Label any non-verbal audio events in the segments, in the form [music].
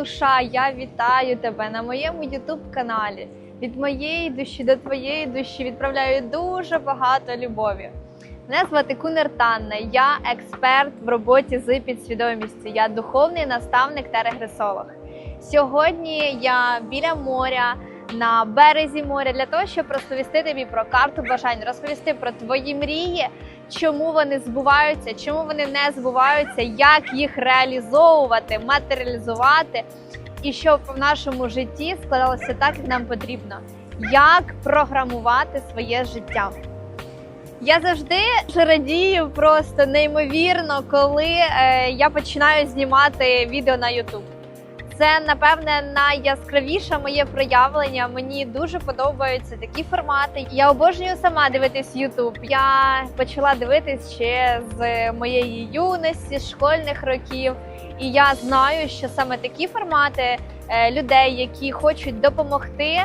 душа, я вітаю тебе на моєму youtube каналі. Від моєї душі до твоєї душі відправляю дуже багато любові. Мене звати Кунер Танна, я експерт в роботі з підсвідомістю. Я духовний наставник та регресолог. Сьогодні я біля моря на березі моря для того, щоб розповісти тобі про карту бажань, розповісти про твої мрії, чому вони збуваються, чому вони не збуваються, як їх реалізовувати, матеріалізувати, і щоб в нашому житті складалося так, як нам потрібно, як програмувати своє життя. Я завжди радію просто неймовірно, коли е, я починаю знімати відео на YouTube. Це напевне найяскравіше моє проявлення. Мені дуже подобаються такі формати. Я обожнюю сама дивитись YouTube. Я почала дивитись ще з моєї юності, з школьних років. І я знаю, що саме такі формати е, людей, які хочуть допомогти,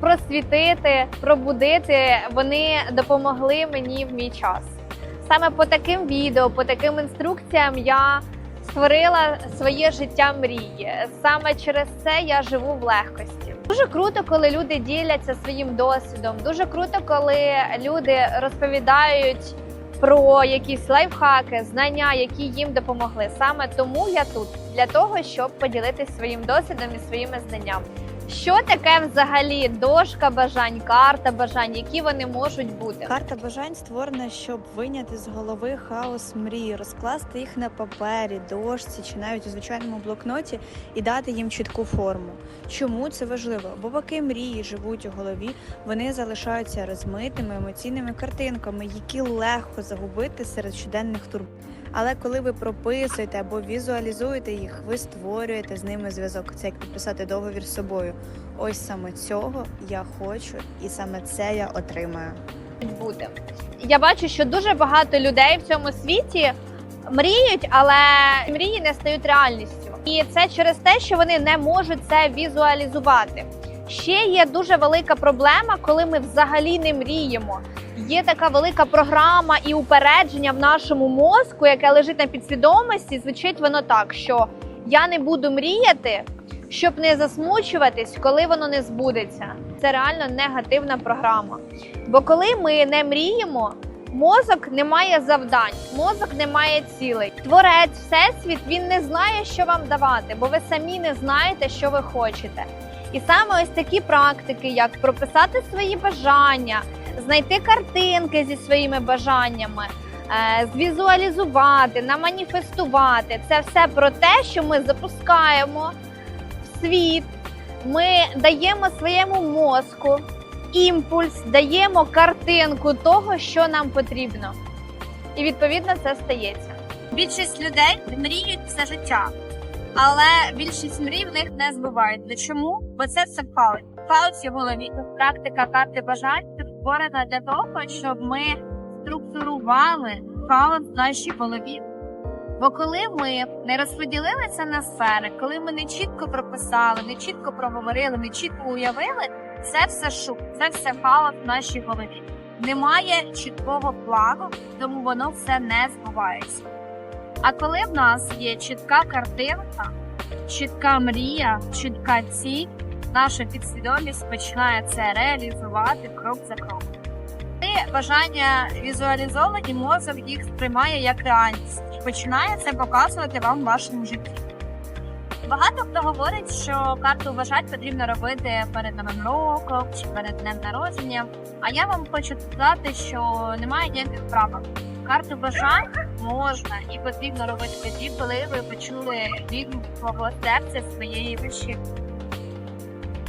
просвітити, пробудити, вони допомогли мені в мій час. Саме по таким відео, по таким інструкціям я створила своє життя мрії. Саме через це я живу в легкості. Дуже круто, коли люди діляться своїм досвідом. Дуже круто, коли люди розповідають про якісь лайфхаки, знання, які їм допомогли. Саме тому я тут для того, щоб поділитися своїм досвідом і своїми знаннями. Що таке взагалі дошка бажань, карта бажань, які вони можуть бути? Карта бажань створена, щоб виняти з голови хаос мрій, розкласти їх на папері, дошці чи навіть у звичайному блокноті і дати їм чітку форму. Чому це важливо? Бо поки мрії живуть у голові, вони залишаються розмитими емоційними картинками, які легко загубити серед щоденних турб. Але коли ви прописуєте або візуалізуєте їх, ви створюєте з ними зв'язок. Це як підписати договір з собою. Ось саме цього я хочу, і саме це я отримаю. бути. Я бачу, що дуже багато людей в цьому світі мріють, але мрії не стають реальністю. І це через те, що вони не можуть це візуалізувати. Ще є дуже велика проблема, коли ми взагалі не мріємо. Є така велика програма і упередження в нашому мозку, яке лежить на підсвідомості. Звучить воно так, що я не буду мріяти, щоб не засмучуватись, коли воно не збудеться. Це реально негативна програма. Бо коли ми не мріємо, мозок не має завдань, мозок не має цілей. Творець, всесвіт, він не знає, що вам давати, бо ви самі не знаєте, що ви хочете. І саме ось такі практики, як прописати свої бажання, знайти картинки зі своїми бажаннями, е, звізуалізувати, наманіфестувати це все про те, що ми запускаємо в світ, ми даємо своєму мозку імпульс, даємо картинку того, що нам потрібно. І відповідно це стається. Більшість людей мріють все життя, але більшість мрій в них не збуваються. Чому? Бо це все хаос. Хаос в голові. Практика карти бажань створена для того, щоб ми структурували хаос в нашій голові. Бо коли ми не розподілили це на сфери, коли ми не чітко прописали, не чітко проговорили, не чітко уявили, це все шум, це все хаос в нашій голові. Немає чіткого плану, тому воно все не збувається. А коли в нас є чітка картинка, чітка мрія, чітка ціль, наша підсвідомість починає це реалізувати крок за кроком. Коли бажання візуалізовані, мозок їх сприймає як реальність і починає це показувати вам в вашому житті. Багато хто говорить, що карту бажань потрібно робити перед новим роком чи перед днем народження. А я вам хочу сказати, що немає ніяких правил. Карту бажань можна і потрібно робити тоді, коли ви почули відгук свого серця своєї душі.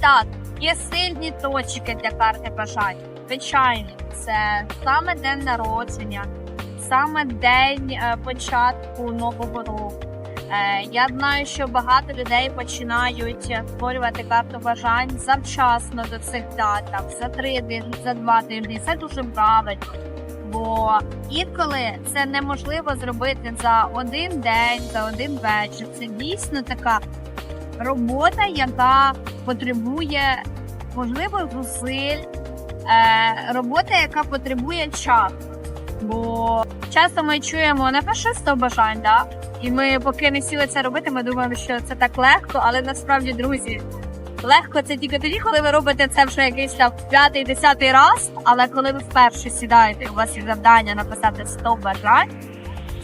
Так, є сильні точки для карти бажань. Звичайно, це саме день народження, саме день е, початку нового року. Е, Я знаю, що багато людей починають створювати карту бажань завчасно до цих дат, за три тижні, за два тижні. Це дуже правильно. Бо інколи це неможливо зробити за один день, за один вечір. Це дійсно така робота, яка потребує можливо зусиль, е, робота, яка потребує часу. Бо часто ми чуємо напиши 100 бажань, да? і ми поки не сіли це робити, ми думаємо, що це так легко, але насправді, друзі, легко це тільки тоді, коли ви робите це вже якийсь там п'ятий, десятий раз. Але коли ви вперше сідаєте, у вас є завдання написати 100 бажань,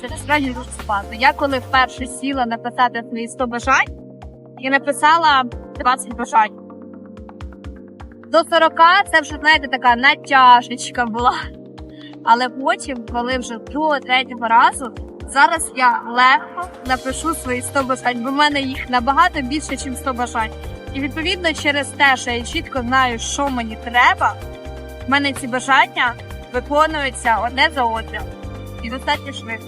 це насправді дуже складно. Я коли вперше сіла написати свої 100 бажань, і написала 20 бажань. До 40 це вже, знаєте, така натяжечка була. Але потім, коли вже другого, третього разу, зараз я легко напишу свої 100 бажань, бо в мене їх набагато більше, ніж 100 бажань. І відповідно через те, що я чітко знаю, що мені треба, в мене ці бажання виконуються одне за одним. І достатньо швидко.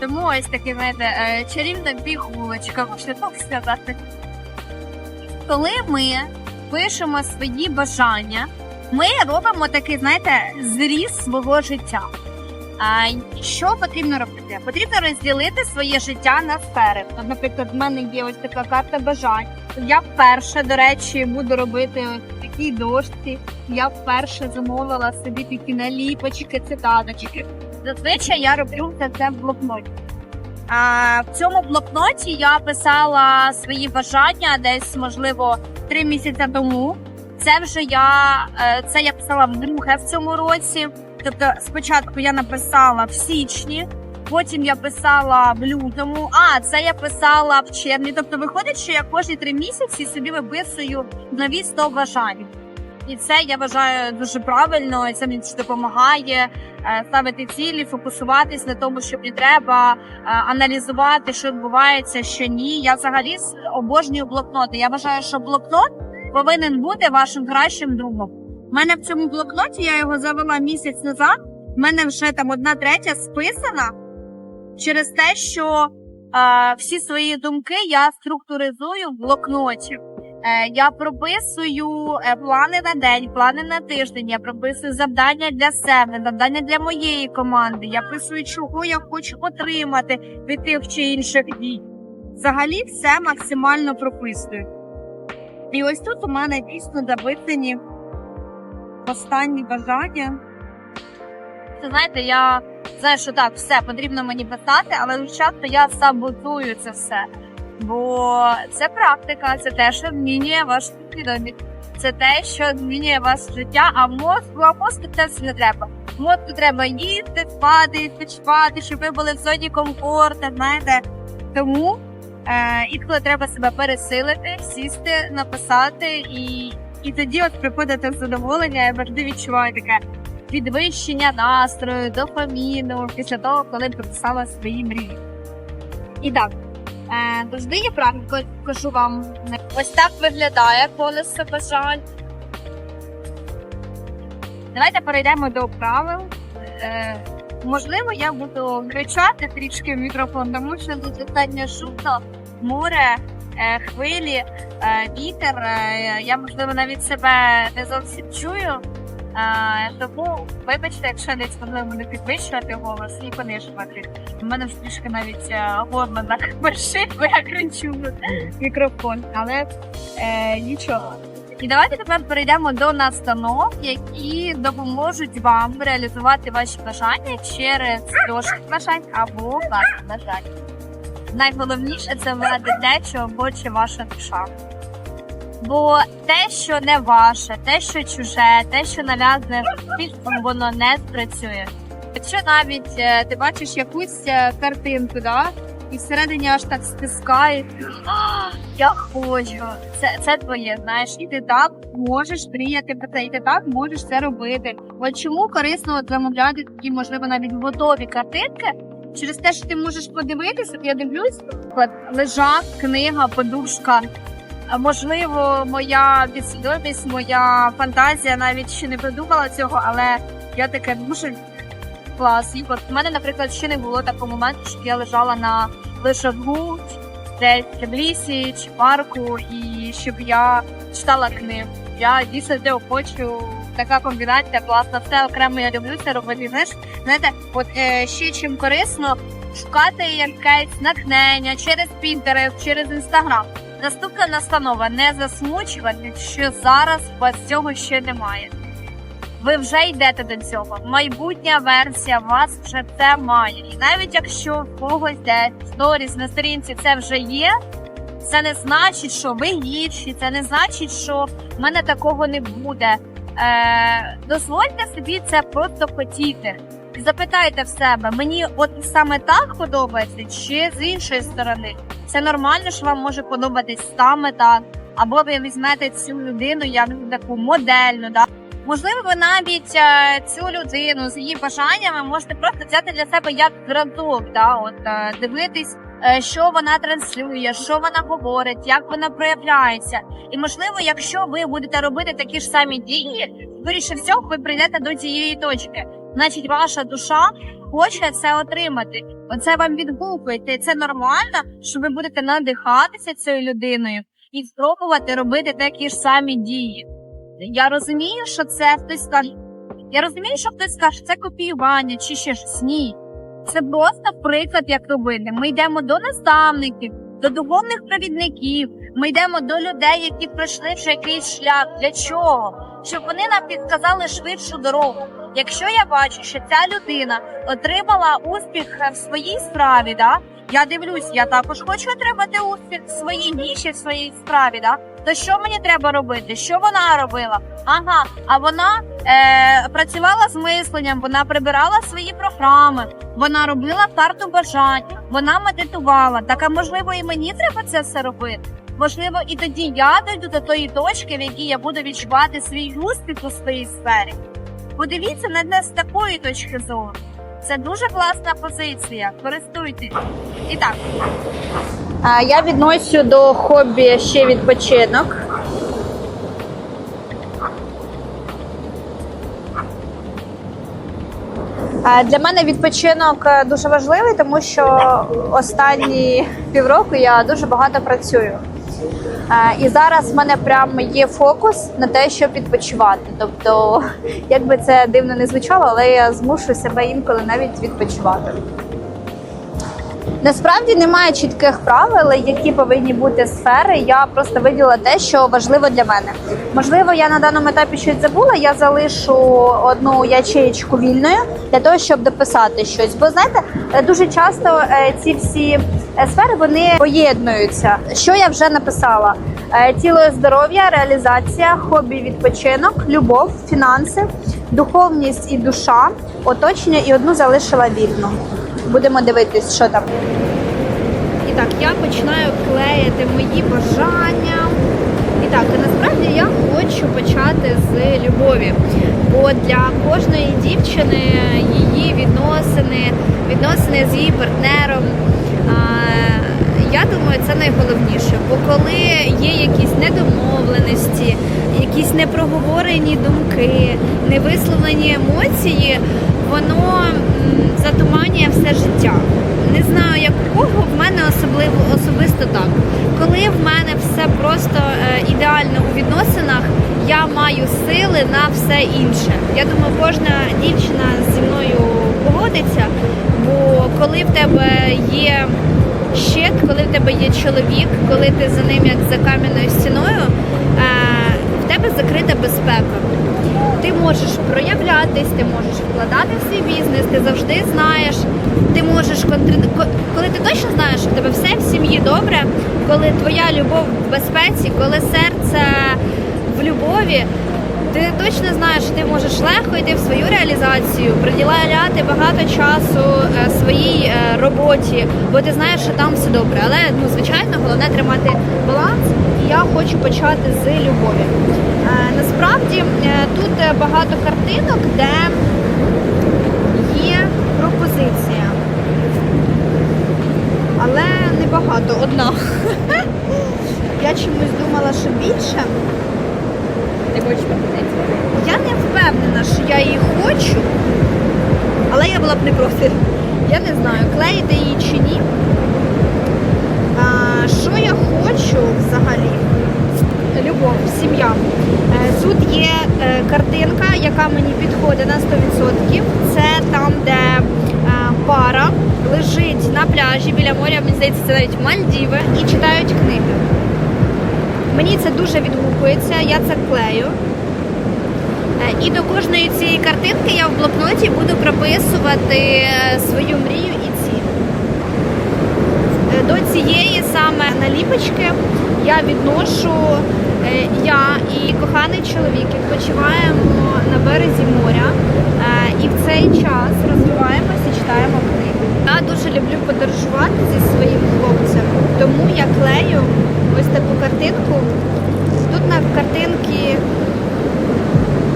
Тому ось таке, знаєте, е, чарівна пігулочка, можна так сказати. Коли ми пишемо свої бажання, ми робимо такий, знаєте, зріз свого життя. А що потрібно робити? Потрібно розділити своє життя на сфери. Наприклад, в мене є ось така карта бажань. Я вперше, до речі, буду робити такі дошці. Я вперше замовила собі такі наліпочки, цитаточки. Зазвичай я роблю це в блокноті. В цьому блокноті я писала свої бажання десь, можливо, три місяці тому. Це вже я е, це я писала вдруге в цьому році. Тобто, спочатку я написала в січні, потім я писала в лютому. А це я писала в червні. Тобто, виходить, що я кожні три місяці собі виписую нові 100 бажань. І це я вважаю дуже правильно. і Це мені допомагає е, ставити цілі, фокусуватись на тому, що мені треба, е, аналізувати, що відбувається, що ні. Я взагалі обожнюю блокноти. Я вважаю, що блокнот повинен бути вашим кращим другом. У мене в цьому блокноті я його завела місяць назад. У мене вже там одна третя списана через те, що е, всі свої думки я структуризую в блокноті. Е, я прописую е, плани на день, плани на тиждень. Я прописую завдання для себе, завдання для моєї команди. Я писую, чого я хочу отримати від тих чи інших дій. Взагалі, все максимально прописую. І ось тут у мене дійсно записані останні бажання. Це знаєте, я знаю, що так, все потрібно мені писати, але часто я саботую це все. Бо це практика, це те, що змінює вашу свідомість. Це те, що змінює ваше життя, а мозку, мозку це все не треба. Мозку треба їсти, спати, відпочивати, щоб ви були в зоні комфорту, знаєте. Тому е, інколи треба себе пересилити, сісти, написати, і, і тоді от приходите в задоволення, я завжди відчуваю таке підвищення настрою, дофаміну після того, коли прописала свої мрії. І так, завжди є практика, кажу вам. Ось так виглядає колесо бажань. Давайте перейдемо до правил. Е, можливо, я буду кричати трішки в мікрофон, тому що тут достатньо шумно, море, е, хвилі, е, вітер. Е, я, можливо, навіть себе не зовсім чую. Тому вибачте, якщо десь можливо не підвищувати голос і понижувати. У мене трішки навіть е, горло так першить, бо я кричу мікрофон, але е, нічого. І давайте тепер перейдемо до настанов, які допоможуть вам реалізувати ваші бажання через дошки бажань або карти бажань. Найголовніше це влади те, чого хоче ваша душа. Бо те, що не ваше, те, що чуже, те, що нав'язане суспільством, воно не спрацює. Якщо навіть е, ти бачиш якусь е, картинку, да, і всередині аж так стискає, «А, я хочу, це, це твоє, знаєш, і ти так можеш мріяти це, і ти так можеш це робити. От чому корисно от замовляти такі, можливо, навіть готові картинки, через те, що ти можеш подивитися, от я дивлюсь, наприклад, лежак, книга, подушка. Можливо, моя підсвідомість, моя фантазія навіть ще не придумала цього, але я таке дуже клас. І от в мене, наприклад, ще не було такого моменту, щоб я лежала на лежаку десь в лісі чи парку, і щоб я читала книгу. Я дійсно цього хочу. Така комбінація класна. Все окремо я люблю це робити. Знаєш, знаєте, от е, ще чим корисно шукати якесь натхнення через Pinterest, через Instagram. Наступна настанова не засмучувати, що зараз вас цього ще немає. ви вже йдете до цього. Майбутня версія вас вже це має. І навіть якщо в когось де сторіс на сторінці це вже є, це не значить, що ви гірші, це не значить, що в мене такого не буде. Е, дозвольте собі це просто хотіти. Запитайте в себе, мені от саме так подобається, чи з іншої сторони. Це нормально, що вам може подобатись саме так. Або ви візьмете цю людину як таку модельну, да? Можливо, ви навіть е, цю людину з її бажаннями можете просто взяти для себе як зразок, да? от е, дивитись, е, що вона транслює, що вона говорить, як вона проявляється. І можливо, якщо ви будете робити такі ж самі дії, скоріше всього, ви прийдете до цієї точки. Значить, ваша душа хоче це отримати. Оце вам відгукується. Це нормально, що ви будете надихатися цією людиною і спробувати робити такі ж самі дії. Я розумію, що це хтось скаже. Я розумію, що хтось скаже, це копіювання чи ще щось. Ні. Це просто приклад, як робити. Ми йдемо до наставників, до духовних провідників. Ми йдемо до людей, які пройшли вже якийсь шлях. Для чого? Щоб вони нам підказали швидшу дорогу. Якщо я бачу, що ця людина отримала успіх в своїй справі, да? я дивлюсь, я також хочу отримати успіх в своїй ніші, в своїй справі, да? То що мені треба робити? Що вона робила? Ага, а вона е, працювала з мисленням, вона прибирала свої програми, вона робила карту бажань, вона медитувала. Так, а можливо, і мені треба це все робити. Можливо, і тоді я дойду до тої точки, в якій я буду відчувати свій успіх у своїй сфері. Подивіться на не з такої точки зору. Це дуже класна позиція. Користуйтесь. І так, Я відносю до хобі ще відпочинок. Для мене відпочинок е, дуже важливий, тому що останні півроку я дуже багато працюю. І зараз в мене прям є фокус на те, щоб відпочивати. Тобто, як би це дивно не звучало, але я змушую себе інколи навіть відпочивати. Насправді немає чітких правил, які повинні бути сфери. Я просто виділа те, що важливо для мене. Можливо, я на даному етапі щось забула. Я залишу одну ячеєчку вільною для того, щоб дописати щось. Бо знаєте, дуже часто е, ці всі е, сфери вони поєднуються. Що я вже написала: Е, тіло здоров'я, реалізація, хобі, відпочинок, любов, фінанси, духовність і душа, оточення і одну залишила вільну. Будемо дивитись, що там. І так, я починаю клеїти мої бажання. І так, і насправді я хочу почати з любові. Бо для кожної дівчини її відносини, відносини з її партнером. Я думаю, це найголовніше. Бо коли є якісь недомовленості, якісь непроговорені думки, невисловлені емоції, воно затуманює все життя. Не знаю, як у кого в мене особливо особисто так. Коли в мене все просто е, ідеально у відносинах, я маю сили на все інше. Я думаю, кожна дівчина зі мною погодиться, бо коли в тебе є щит, коли в тебе є чоловік, коли ти за ним як за кам'яною стіною, е, в тебе закрита безпека. Ти можеш проявлятись, ти можеш вкладати в свій бізнес, ти завжди знаєш, ти можеш контр... коли ти точно знаєш, що в тебе все в сім'ї добре, коли твоя любов в безпеці, коли серце в любові, ти точно знаєш, що ти можеш легко йти в свою реалізацію, приділяти багато часу е, своїй е, роботі, бо ти знаєш, що там все добре. Але ну звичайно, головне тримати баланс. І я хочу почати з любові. Е, Насправді е, тут е, багато картинок, де є пропозиція. Але небагато, одна. [laughs] Я чомусь думала, що більше. Ти хочеш пропозицію? Я не впевнена, що я її хочу, але я була б не проти. Я не знаю, клеїти її чи ні. А, що я хочу взагалі? Любов, сім'я. Е, Тут є е, картинка, яка мені підходить на 100%. Це там, де е, пара лежить на пляжі біля моря, мені здається, це навіть Мальдіви, і читають книги. Мені це дуже відгукується, я це клею. І до кожної цієї картинки я в блокноті буду прописувати свою мрію і До цієї саме наліпочки я відношу е, я і коханий чоловік відпочиваємо на березі моря е, і в цей час розвиваємося, читаємо книги. Я дуже люблю подорожувати зі своїм хлопцем, тому я клею ось таку картинку. Тут на картинці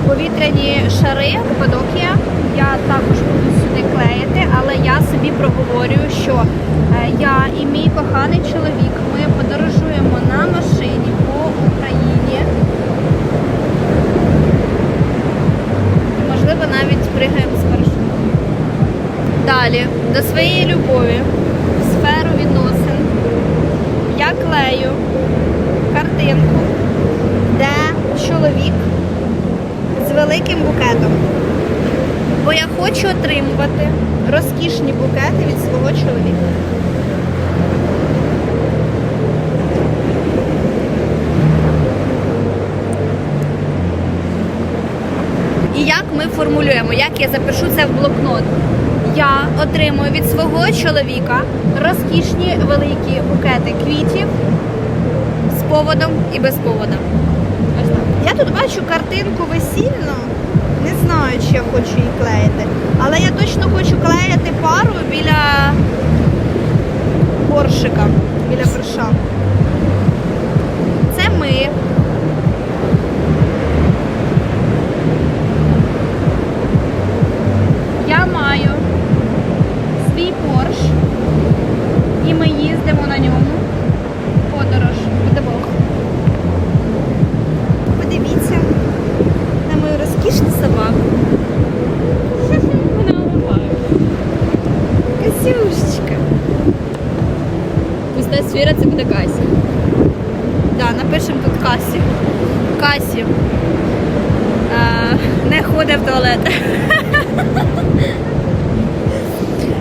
повітряні шари, Каппадокія. Я також буду сюди клеїти, але я собі проговорюю, що е, я і мій коханий чоловік ми подорожуємо на машині по Україні. Можливо, навіть пригаємо з парашутом. Далі, до своєї любові, в сферу відносин, я клею картинку, де чоловік великим букетом. Бо я хочу отримувати розкішні букети від свого чоловіка. І як ми формулюємо, як я запишу це в блокнот? Я отримую від свого чоловіка розкішні великі букети квітів з поводом і без повода. Я тут бачу картинку весільну. Не знаю, чи я хочу її клеїти. Але я точно хочу клеїти пару біля горшика, біля верша. Це ми. Я маю свій порш, і ми їздимо на ньому. Розкішну собаку. Вона улыбає. Косюшечка. Пуста сфера це буде Кася. Да, напишемо тут Касі. Касі. Е, не ходить в туалет.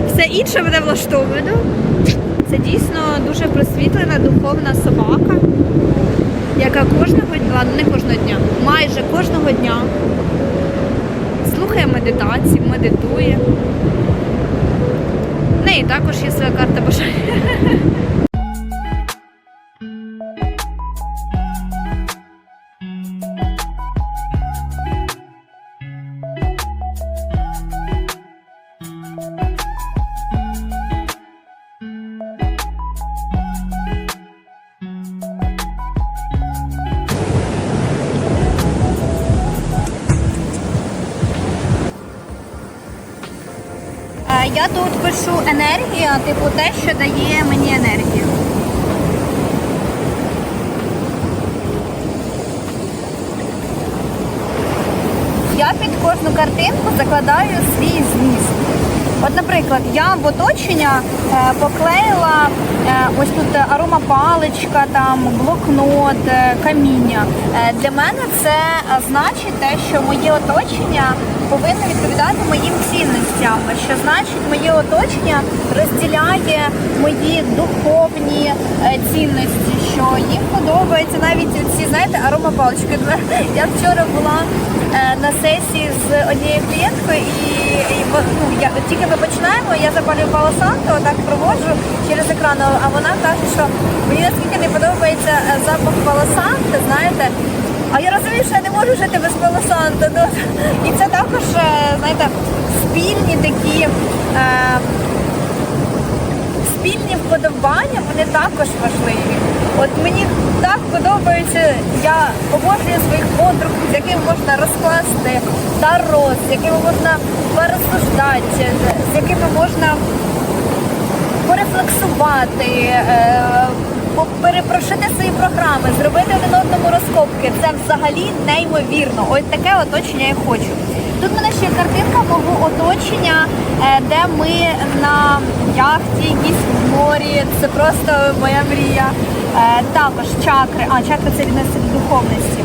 Все інше мене влаштовує. да? Це дійсно дуже просвітлена духовна собака, яка кожного дня, не кожного дня, майже кожного дня слухає медитації, медитує. В неї також є своя карта бажання. Я тут пишу енергія, типу те, що дає мені енергію. Я під кожну картинку закладаю свій зміст. От, наприклад, я в оточення е, поклеїла е, ось тут аромапаличка, там блокнот, е, каміння. Для мене це значить те, що моє оточення повинно відповідати моїм цінностям. Що значить, моє оточення розділяє мої духовні е, цінності, що їм подобається навіть ці, знаєте, аромапалички. Я вчора була е, на сесії з однією клієнткою, і, ну, я, тільки ми починаємо, я запалюю Пало Санто, так проводжу через екран, а вона каже, що мені наскільки не подобається е, запах Пало Санто, знаєте. А я розумію, що я не можу жити без Пало Ну, і це також, е, знаєте, спільні такі. Е, спільні вподобання вони також важливі. От мені так подобається, я обожнюю своїх подруг, з якими можна розкласти таро, з якими можна порозсуждати, з якими можна порефлексувати, е, перепрошити свої програми, зробити один одному розкопки. Це взагалі неймовірно. Ось таке оточення я хочу. Тут мене ще картинка мого оточення, е, де ми на яхті, якісь в морі. Це просто моя мрія. Е, Також чакри, а чакри це відноситься до духовності.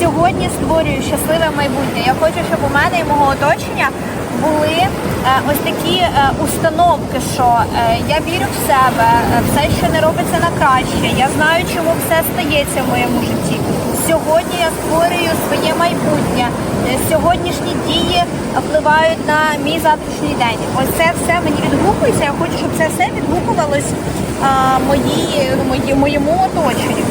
Сьогодні створюю щасливе майбутнє. Я хочу, щоб у мене і мого оточення були е, ось такі е, установки, що е, я вірю в себе, все, що не робиться на краще. Я знаю, чому все стається в моєму житті. Сьогодні я створюю своє майбутнє. сьогоднішні дії впливають на мій завтрашній день. Ось це все мені відгукується. Я хочу, щоб це все відгукувалось мої, мої, моєму оточенню.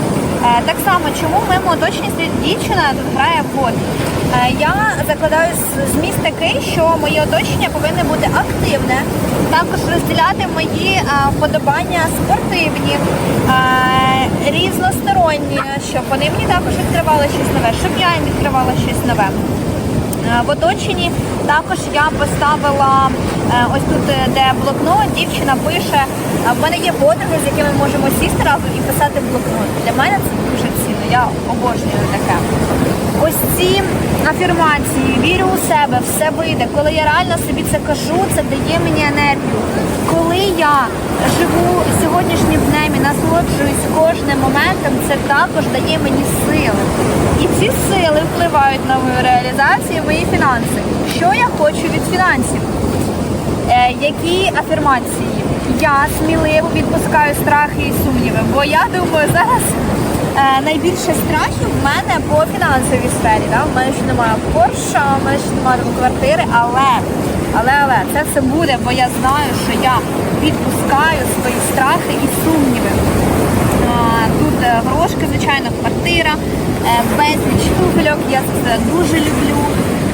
Так само, чому в моєму оточенні дівчина тут грає в гольф? Е, Я закладаю зміст такий, що моє оточення повинне бути активне, також розділяти мої е, вподобання спортивні, е, різносторонні, щоб вони мені також відкривали щось нове, щоб я їм відкривала щось нове. В оточенні також я поставила ось тут, де блокнот, дівчина пише. В мене є подруги, з якими можемо сісти разом і писати блокнот. Для мене це дуже цінно. Я обожнюю таке. Ось ці афірмації, вірю у себе, все вийде. Коли я реально собі це кажу, це дає мені енергію. Коли я живу сьогоднішнім днем і насолоджуюсь кожним моментом, це також дає мені сили. І ці сили впливають на мою реалізацію, мої фінанси. Що я хочу від фінансів? Е, які афірмації? Я сміливо відпускаю страхи і сумніви, бо я думаю, зараз е, найбільше страхів в мене по фінансовій сфері. Да? У мене ще немає Порша, у мене ще немає квартири, але, але, але це все буде, бо я знаю, що я відпускаю свої страхи і сумніви. А, Тут е, грошки, звичайно, квартира, е, безліч туфельок. Я це дуже люблю.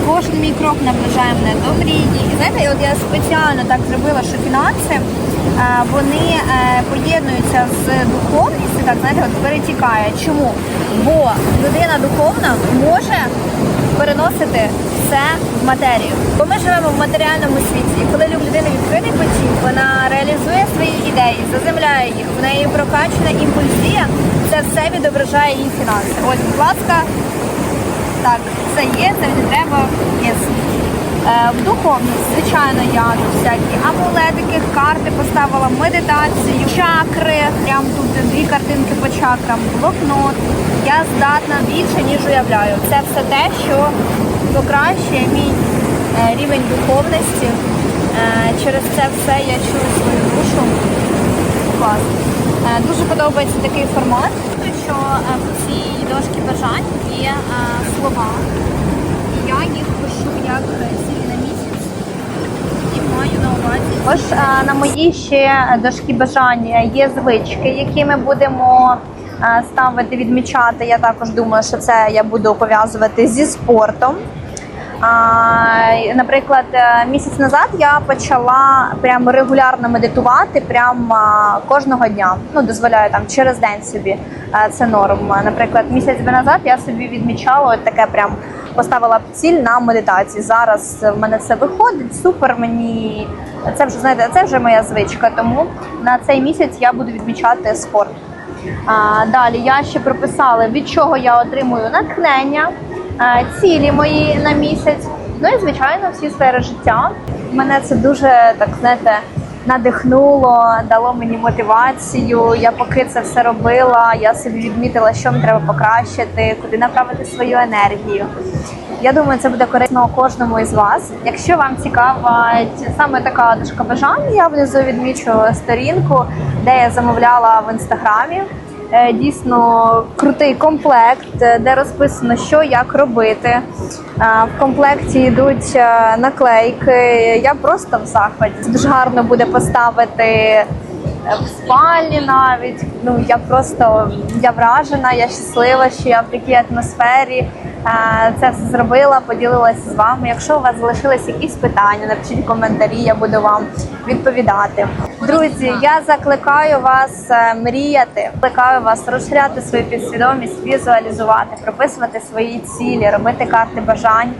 Кожен мій крок наближає мене до мрії. І знаєте, от я спеціально так зробила, що фінанси е, вони е, поєднуються з духовністю, так знаєте, от перетікає. Чому? Бо людина духовна може переносити все в матерію. Бо ми живемо в матеріальному світі. І коли в людини відкритий потік, вона реалізує свої ідеї, заземляє їх, в неї прокачана імпульсія, це все відображає її фінанси. Ось, будь ласка, так, це є, це не треба, є. Е, В духовність, звичайно, я тут всякі амулетики, карти поставила, медитацію, чакри. Прям тут дві картинки по чакрам, блокнот. Я здатна більше, ніж уявляю. Це все те, що покращує мій е, рівень духовності. Е, Через це все я чую свою душу. Клас. Дуже подобається такий формат, що в цій дошці бажань є слова. Я їх пишу як е, на місяць і маю на увазі. Тож е, на моїй ще дошки бажання є звички, які ми будемо е, ставити, відмічати. Я також думаю, що це я буду пов'язувати зі спортом. А, Наприклад, місяць назад я почала прямо регулярно медитувати прямо кожного дня. Ну, дозволяю там через день собі це норм. Наприклад, місяць назад я собі відмічала от таке прям поставила ціль на медитації. Зараз в мене це виходить. Супер мені це вже знаєте, це вже моя звичка. Тому на цей місяць я буду відмічати спорт. А, далі я ще прописала, від чого я отримую натхнення, цілі мої на місяць. Ну і звичайно, всі сфери життя. Мене це дуже так знаєте. Надихнуло, дало мені мотивацію. Я поки це все робила, я собі відмітила, що мені треба покращити, куди направити свою енергію. Я думаю, це буде корисно кожному із вас. Якщо вам цікава саме така дошка бажань, я внизу відмічу сторінку, де я замовляла в інстаграмі. Е, Дійсно крутий комплект, е, де розписано, що як робити. Е, В комплекті йдуть наклейки. Я просто в захваті. Це дуже гарно буде поставити в спальні навіть. Ну я просто я вражена, я щаслива, що я в такій атмосфері. Це все зробила, поділилася з вами. Якщо у вас залишились якісь питання, напишіть коментарі, я буду вам відповідати. Друзі, я закликаю вас е, мріяти, закликаю вас розширяти свою підсвідомість, візуалізувати, прописувати свої цілі, робити карти бажань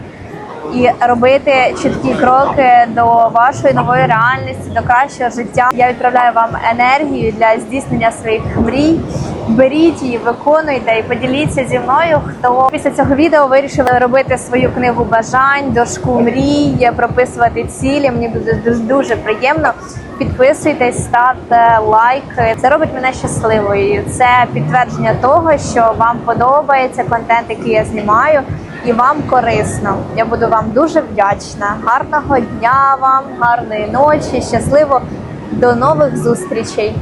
і робити чіткі кроки до вашої нової реальності, до кращого життя. Я відправляю вам енергію для здійснення своїх мрій. Беріть її, виконуйте і поділіться зі мною. Хто після цього відео вирішив робити свою книгу бажань, дошку мрій, прописувати цілі. Мені буде дуже дуже приємно. Підписуйтесь, ставте лайк. Це робить мене щасливою. Це підтвердження того, що вам подобається контент, який я знімаю, і вам корисно. Я буду вам дуже вдячна. Гарного дня вам, гарної ночі, щасливо, до нових зустрічей.